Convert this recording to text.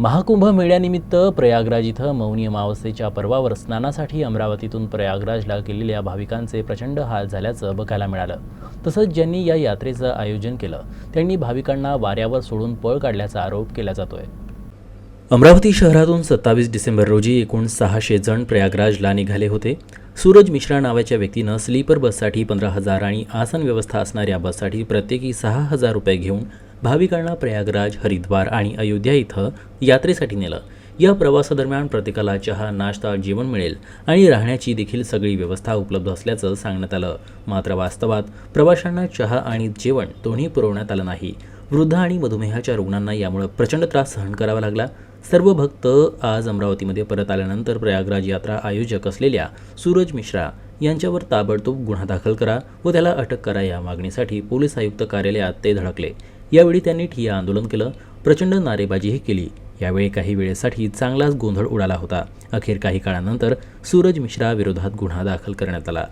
महाकुंभ मेळ्यानिमित्त प्रयागराज इथं मौनी अमावस्येच्या पर्वावर स्नानासाठी अमरावतीतून प्रयागराजला गेलेल्या भाविकांचे प्रचंड हाल झाल्याचं बघायला मिळालं. तसंच ज्यांनी या यात्रेचं आयोजन केलं त्यांनी भाविकांना वाऱ्यावर सोडून पळ काढल्याचा आरोप केला जातोय. अमरावती शहरातून सत्तावीस डिसेंबर रोजी एकूण सहाशे जण प्रयागराजला निघाले होते. सूरज मिश्रा नावाच्या व्यक्तीनं स्लीपर बससाठी पंधरा हजार आणि आसन व्यवस्था असणाऱ्या बससाठी प्रत्येकी सहा हजार रुपये घेऊन भाविकांना प्रयागराज हरिद्वार आणि अयोध्या इथं यात्रेसाठी नेलं. या प्रवासादरम्यान प्रत्येकाला चहा नाश्ता जेवण मिळेल आणि राहण्याची देखील सगळी व्यवस्था उपलब्ध असल्याचं सांगण्यात आलं. मात्र वास्तवात प्रवाशांना चहा आणि जेवण दोन्ही पुरवण्यात आलं नाही. वृद्ध आणि मधुमेहाच्या रुग्णांना यामुळे प्रचंड त्रास सहन करावा लागला. सर्व भक्त आज अमरावतीमध्ये परत आल्यानंतर प्रयागराज यात्रा आयोजक असलेल्या सूरज मिश्रा यांच्यावर ताबडतोब गुन्हा दाखल करा व त्याला अटक करा या मागणीसाठी पोलीस आयुक्त कार्यालयात ते धडकले. यावेळी त्यांनी ठिया आंदोलन केलं प्रचंड नारेबाजीही केली. यावेळी काही वेळेसाठी चांगलाच गोंधळ उडाला होता. अखेर काही काळानंतर सूरज मिश्रा विरोधात गुन्हा दाखल करण्यात आला.